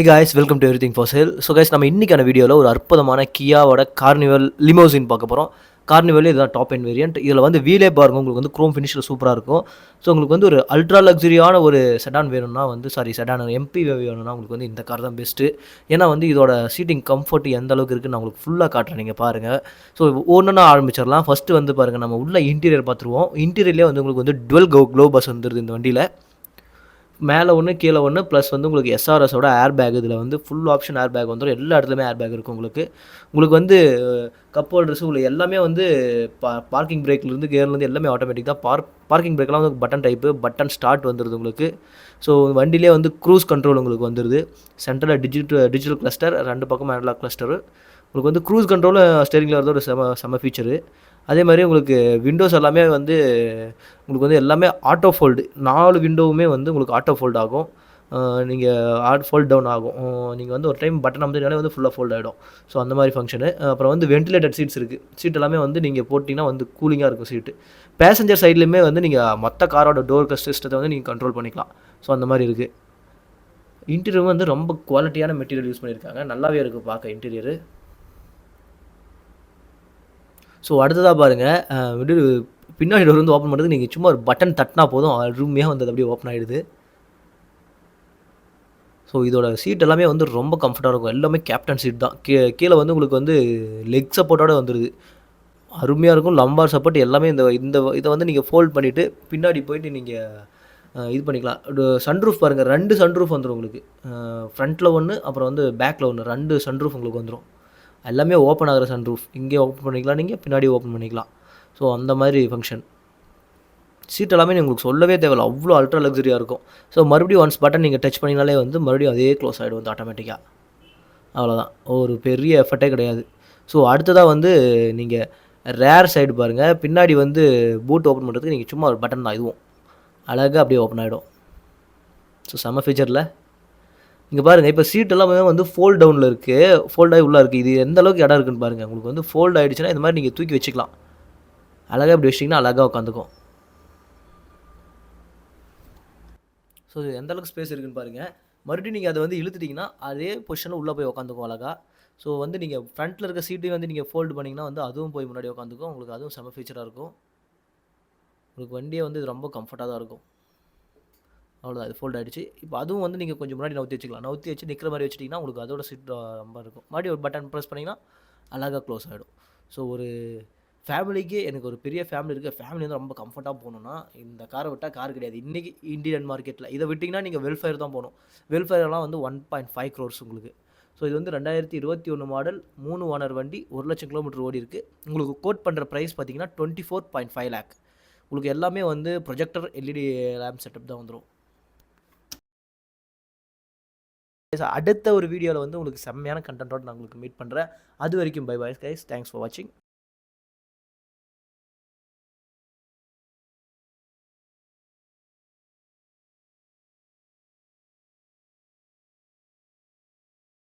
Hey guys welcome to everything for sale so guys நம்ம இன்றைக்கான வீடியோவில் ஒரு அற்புதமான கியாவோட கார்னிவல் லிமோசின் பார்க்க போகிறோம் கார்னிவல் இதுதான் டாப் என் வேரியன்ட் இதில் வந்து வீலே பாருங்க உங்களுக்கு வந்து க்ரோம் ஃபினிஷில் சூப்பராக இருக்கும். ஸோ உங்களுக்கு வந்து ஒரு அல்ட்ரா லக்ஸரியான ஒரு செடான் வேணும்னா வந்து சாரி செடான் எம்பி வேணும்னா உங்களுக்கு வந்து இந்த கார் தான் பெஸ்ட்டு ஏன்னா வந்து இதோட சீட்டிங் கம்ஃபர்ட் எந்த அளவுக்கு இருக்குன்னு நான் உங்களுக்கு ஃபுல்லாக காட்டுறேன். நீங்கள் பாருங்கள் ஸோ ஒன்றுனா ஆரம்பிச்சிடலாம். ஃபஸ்ட்டு வந்து பாருங்கள் நம்ம உள்ள இன்டீரியர் பார்த்துருவோம். இன்டீரியர்லேயே வந்து உங்களுக்கு வந்து டுவெல் கோ க்ளோ பஸ் வந்துருது இந்த வண்டியில். மேலே ஒன்று கீழே ஒன்று ப்ளஸ் வந்து உங்களுக்கு எஸ்ஆர்எஸோட ஏர் பேக் இதில் வந்து ஃபுல் ஆப்ஷன் ஏர் பேக் வந்துடும் எல்லா இடத்துலையுமே ஏர் பேக் இருக்கும் உங்களுக்கு. உங்களுக்கு வந்து கப் ஹோல்டர்ஸ் உங்களுக்கு எல்லாமே வந்து பா பார்க்கிங் பிரேக்லேருந்து கேர்லேருந்து எல்லாமே ஆட்டோமேட்டிக் தான். பார்க் பார்க்கிங் பிரேக்லாம் வந்து பட்டன் டைப்பு பட்டன் ஸ்டார்ட் வந்துடுது உங்களுக்கு. ஸோ வண்டியிலே வந்து க்ரூஸ் கண்ட்ரோல் உங்களுக்கு வந்துடுது சென்டரில் டிஜிட்டல் டிஜிட்டல் கிளஸ்டர் ரெண்டு பக்கம் அனலாக் கிளஸ்டரு உங்களுக்கு வந்து க்ரூஸ் கண்ட்ரோல் ஸ்டேரிங்கில் வரது ஒரு செம செம ஃபீச்சரு அதே மாதிரி உங்களுக்கு விண்டோஸ் எல்லாமே வந்து உங்களுக்கு வந்து எல்லாமே ஆட்டோ ஃபோல்டு நாலு விண்டோவுமே வந்து உங்களுக்கு ஆட்டோ ஃபோல்ட் ஆகும். நீங்கள் ஆட் ஃபோல்ட் டவுன் ஆகும். நீங்கள் வந்து ஒரு டைம் பட்டன் அமைதினாலே வந்து ஃபுல்லாக ஃபோல்ட் ஆகிடும் ஸோ அந்த மாதிரி ஃபங்க்ஷனு அப்புறம் வந்து வென்டிலேட்டட் சீட்ஸ் இருக்குது சீட் எல்லாமே வந்து நீங்கள் போட்டிங்கன்னா வந்து கூலிங்காக இருக்கும் சீட்டு பேசஞ்சர் சைட்லேயுமே வந்து நீங்கள் மற்ற காரோட டோர் சிஸ்டத்தை வந்து நீங்கள் கண்ட்ரோல் பண்ணிக்கலாம். ஸோ அந்த மாதிரி இருக்குது இன்டீரியர் வந்து ரொம்ப குவாலிட்டியான மெட்டீரியல் யூஸ் பண்ணியிருக்காங்க. நல்லாவே இருக்குது பார்க்க இன்டீரியரு ஸோ அடுத்ததாக பாருங்கள் விடு பின்னாடி டோர் வந்து ஓப்பன் பண்ணுறது நீங்கள் சும்மா ஒரு பட்டன் தட்டினா போதும். ரூமையாக வந்து அது அப்படியே ஓப்பன் ஆகிடுது ஸோ இதோட சீட் எல்லாமே வந்து ரொம்ப கம்ஃபர்ட்டாக இருக்கும். எல்லாமே கேப்டன் சீட் தான். கீ கீழே வந்து உங்களுக்கு வந்து லெக் சப்போர்ட்டோட வந்துடுது அருமையாக இருக்கும். லம்பார் சப்போர்ட் எல்லாமே இந்த இந்த இதை வந்து நீங்கள் ஃபோல்ட் பண்ணிவிட்டு பின்னாடி போயிட்டு நீங்கள் இது பண்ணிக்கலாம். சன்ரூஃப் பாருங்கள் ரெண்டு சன்ரூஃப் வந்துடும் உங்களுக்கு. ஃப்ரண்ட்டில் ஒன்று அப்புறம் வந்து பேக்கில் ஒன்று ரெண்டு சன்ரூஃப் உங்களுக்கு வந்துடும் எல்லாமே ஓப்பன் ஆகிற சன்ரூஃப் இங்கே ஓப்பன் பண்ணிக்கலாம் நீங்கள் பின்னாடி ஓப்பன் பண்ணிக்கலாம். ஸோ அந்த மாதிரி ஃபங்க்ஷன் சீட் எல்லாமே உங்களுக்கு சொல்லவே தேவையில்ல. அவ்வளோ அல்ட்ரா லக்ஸரியாக இருக்கும். ஸோ மறுபடியும் ஒன்ஸ் பட்டன் நீங்கள் டச் பண்ணினாலே வந்து மறுபடியும் அதே க்ளோஸ் ஆகிடும் வந்து ஆட்டோமேட்டிக்காக அவ்வளோதான் ஒரு பெரிய எஃபர்ட்டே கிடையாது. ஸோ அடுத்ததாக வந்து நீங்கள் ரேர் சைடு பாருங்கள் பின்னாடி வந்து பூட் ஓப்பன் பண்ணுறதுக்கு நீங்கள் சும்மா ஒரு பட்டன் தான். இதுவும் அழகாக அப்படியே ஓப்பன் ஆகிடும் ஸோ செம்ம ஃபீச்சரில் இங்கே பாருங்கள் இப்போ சீட் எல்லாமே வந்து ஃபோல்ட் டவுனில் இருக்குது ஃபோல்ட் ஆகி உள்ளே இருக்குது இது எந்த அளவுக்கு இடம் இருக்குன்னு பாருங்கள் உங்களுக்கு வந்து ஃபோல்ட் ஆகிடுச்சுன்னா இந்த மாதிரி நீங்கள் தூக்கி வச்சுக்கலாம். அழகாக இப்படி வச்சிட்டிங்கன்னா அழகாக உட்காந்துக்கும். ஸோ இது எந்த அளவுக்கு ஸ்பேஸ் இருக்குன்னு பாருங்கள் மறுபடியும் நீங்கள் அதை வந்து இழுத்துட்டிங்கன்னா அதே பொசிஷனில் உள்ளே போய் உட்காந்துக்கும் அழகாக ஸோ வந்து நீங்கள் ஃப்ரண்ட்டில் இருக்க சீட்டையும் வந்து நீங்கள் ஃபோல்டு பண்ணிங்கன்னா வந்து அதுவும் போய் முன்னாடி உட்காந்துக்கும். உங்களுக்கு அதுவும் செம்ம ஃபீச்சராக இருக்கும். உங்களுக்கு வண்டியே வந்து இது ரொம்ப கம்ஃபர்ட்டாக தான் இருக்கும். அவ்வளோதான் அது ஃபோல்ட் ஆகிடுச்சு இப்போ அதுவும் வந்து நீங்கள் கொஞ்சம் முன்னாடி நவுத்தி வச்சுக்கலாம். நவுத்தி வச்சு நிற்கிற மாதிரி வச்சுட்டிங்கன்னா உங்களுக்கு அதோட சீட் ரொம்ப இருக்கும். மறுபடியும் ஒரு பட்டன் ப்ரெஸ் பண்ணிங்கன்னா அழகாக க்ளோஸ் ஆகிடும் ஸோ ஒரு ஃபேமிலிக்கு எனக்கு ஒரு பெரிய ஃபேமிலி இருக்குது ஃபேமிலி வந்து ரொம்ப கம்ஃபர்ட்டாக போகணுன்னா இந்த காரை விட்டால் கார் கிடையாது. இன்றைக்கி இந்தியன் மார்க்கெட்டில் இதை விட்டிங்கன்னா நீங்கள் வெல்ஃபேர் தான் போகணும். வெல்ஃபேர்லாம் வந்து ஒன் பாயிண்ட் ஃபைவ் க்ரோர்ஸ் உங்களுக்கு. ஸோ இது வந்து ரெண்டாயிரத்தி இருபத்தி ஒன்று மாடல் மூணு ஓனர் வண்டி ஒரு லட்சம் கிலோமீட்டர் ஓடி இருக்குது உங்களுக்கு கோட் பண்ணுற ப்ரைஸ் பார்த்தீங்கன்னா twenty four point five lakh உங்களுக்கு எல்லாமே வந்து ப்ரொஜெக்டர் எல்இடி லேம்ப் செட்டப் தான் வந்துடும் அடுத்த ஒரு வீடியோவில் வந்து உங்களுக்கு செம்மையான கண்டென்ட்டோட நான் உங்களுக்கு மீட் பண்ணுறேன் அது வரைக்கும் bye boys guys thanks for வாட்சிங்